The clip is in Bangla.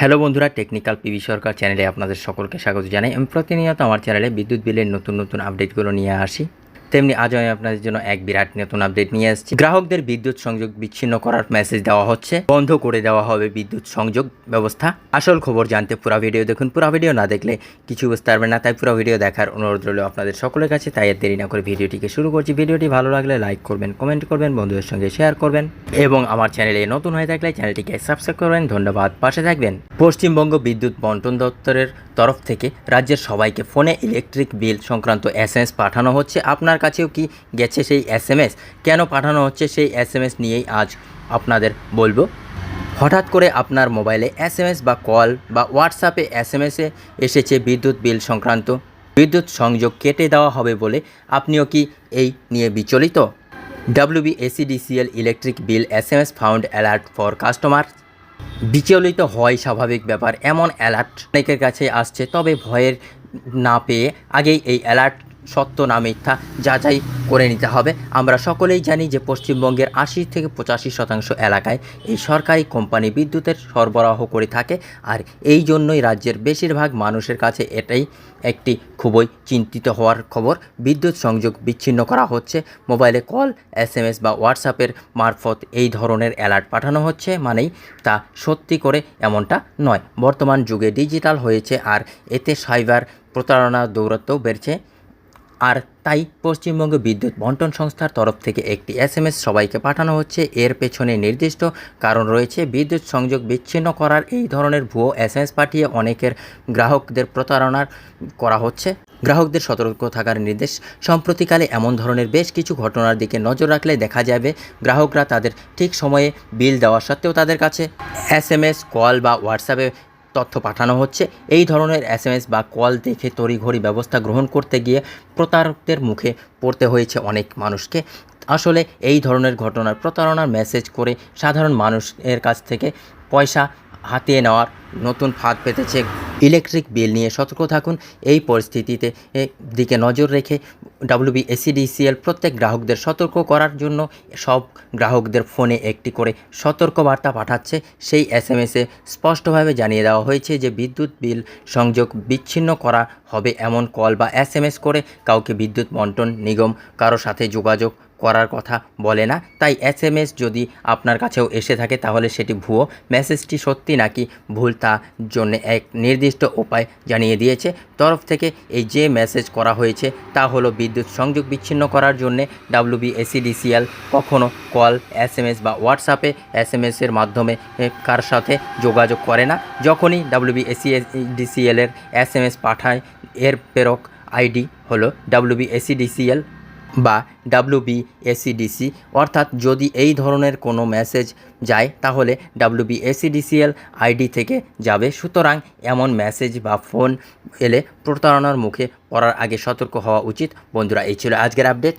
হ্যালো বন্ধুরা, টেকনিক্যাল পিভি সরকার চ্যানেলে আপনাদের সকলকে স্বাগত জানাই। আমি প্রতিনিয়ত আমার চ্যানেলে বিদ্যুৎ বিলের নতুন নতুন আপডেটগুলো নিয়ে আসি। তেমনি আজ আমি আপনাদের জন্য এক বিরাট নতুন আপডেট নিয়ে আসছি। গ্রাহকদের বিদ্যুৎ সংযোগ বিচ্ছিন্ন করার মেসেজ দেওয়া হচ্ছে। বন্ধ করে দেওয়া হবে বিদ্যুৎ সংযোগ ব্যবস্থা। আসল খবর জানতে পুরো ভিডিও দেখুন। পুরো ভিডিও না দেখলে কিছু বুঝতে পারবেন না, তাই পুরো ভিডিও দেখার অনুরোধ রইল আপনাদের সকলের কাছে। তাই আর দেরি না করে ভিডিওটিকে শুরু করছি। ভিডিওটি ভালো লাগলে লাইক করবেন কমেন্ট করবেন, বন্ধুদের সঙ্গে শেয়ার করবেন এবং আমার চ্যানেলে নতুন হয়ে থাকলে চ্যানেলটিকে সাবস্ক্রাইব করবেন। ধন্যবাদ। পাশে থাকবেন পশ্চিমবঙ্গ বিদ্যুৎ বন্টন দপ্তরের তরফ থেকে রাজ্যের সবাইকে ফোনে ইলেকট্রিক বিল সংক্রান্ত এস পাঠানো হচ্ছে। আপনার কাছেও কি গেছে সেই এস কেন পাঠানো হচ্ছে সেই এস নিয়েই আজ আপনাদের বলব। হঠাৎ করে আপনার মোবাইলে এস বা কল বা হোয়াটসঅ্যাপে এস এমএসে এসেছে বিদ্যুৎ বিল সংক্রান্ত। বিদ্যুৎ সংযোগ কেটে দেওয়া হবে বলে আপনিও কি এই নিয়ে বিচলিত? WB SEDCL electric bill S M S found alert for customer. বিচলিত হয় স্বাভাবিক ব্যাপার, এমন অ্যালার্ট অনেকের কাছে আসছে, তবে ভয়ের না পেয়ে আগেই এই অ্যালার্ট সত্য না মিথ্যা যাচাই করে নিতে হবে। আমরা সকলেই জানি যে পশ্চিমবঙ্গের আশি থেকে পঁচাশি শতাংশ এলাকায় এই সরকারি কোম্পানি বিদ্যুতের সরবরাহ করে থাকে, আর এই জন্যই রাজ্যের বেশিরভাগ মানুষের কাছে এটাই একটি খুবই চিন্তিত হওয়ার খবর। বিদ্যুৎ সংযোগ বিচ্ছিন্ন করা হচ্ছে, মোবাইলে কল এস বা হোয়াটসঅ্যাপের মারফত এই ধরনের অ্যালার্ট পাঠানো হচ্ছে, মানেই তা সত্যি করে এমনটা নয়। বর্তমান যুগে ডিজিটাল হয়েছে, আর এতে সাইবার প্রতারণা দৌরত্বও বেড়েছে। আর তাই পশ্চিমবঙ্গ বিদ্যুৎ বন্টন সংস্থার তরফ থেকে একটি এসএমএস সবাইকে পাঠানো হচ্ছে। এর পেছনে নির্দিষ্ট কারণ রয়েছে, বিদ্যুৎ সংযোগ বিচ্ছিন্ন করার এই ধরনের ভুয়ো এসএমএস পাঠিয়ে অনেকের গ্রাহকদের প্রতারণার করা হচ্ছে। গ্রাহকদের সতর্ক থাকার নির্দেশ, সম্প্রতিকালে এমন ধরনের বেশ কিছু ঘটনার দিকে নজর রাখলে দেখা যাবে গ্রাহকরা তাদের ঠিক সময়ে বিল দেওয়া সত্ত্বেও তাদের কাছে এসএমএস, কল বা হোয়াটসঅ্যাপে তথ্য পাঠানো হচ্ছে। এই ধরনের এস বা কল দেখে তড়িঘড়ি ব্যবস্থা গ্রহণ করতে গিয়ে প্রতারকদের মুখে পড়তে হয়েছে অনেক মানুষকে। আসলে এই ধরনের ঘটনার প্রতারণার মেসেজ করে সাধারণ মানুষের কাছ থেকে পয়সা হাতিয়ে নেওয়ার নতুন ফাঁদ পেতেছে। ইলেকট্রিক বিল নিয়ে সতর্ক থাকুন। এই পরিস্থিতিতে দিকে নজর রেখে ডাব্লিউবি এসিডিসিএল প্রত্যেক গ্রাহকদের সতর্ক করার জন্য সব গ্রাহকদের ফোনে একটি করে সতর্ক বার্তা পাঠাচ্ছে। সেই এস এম এসে স্পষ্টভাবে জানিয়ে দেওয়া হয়েছে যে বিদ্যুৎ বিল সংযোগ বিচ্ছিন্ন করা হবে এমন কল বা এস এম এস করে কাউকে বিদ্যুৎ বন্টন নিগম কারও সাথে যোগাযোগ করার কথা বলে না। তাই এস এম এস যদি আপনার কাছেও এসে থাকে তাহলে সেটি ভুয়ো। মেসেজটি সত্যি নাকি ভুল তা জন্য এক নির্দিষ্ট উপায় জানিয়ে দিয়েছে। তরফ থেকে এই যে মেসেজ করা হয়েছে, তা হলো বিদ্যুৎ সংযোগ বিচ্ছিন্ন করার জন্যে W B A C D C L কখনও কল এস বা হোয়াটসঅ্যাপে এস এম এসের মাধ্যমে কার সাথে যোগাযোগ করে না। যখনই ডাব্লিউবি এসিডিসিএলের এস এম এস পাঠায়, এর প্রেরক আইডি হলো ডাব্লিউবি এসিডিসিএল বা ডাব্লুবিএসিডিসি অর্থাৎ যদি এই ধরনের কোনো মেসেজ যায়, তাহলে ডাব্লিউবি এসিডিসিএল আইডি থেকে যাবে। সুতরাং এমন মেসেজ বা ফোন এলে প্রতারণার মুখে পড়ার আগে সতর্ক হওয়া উচিত। বন্ধুরা, এই ছিল আজকের আপডেট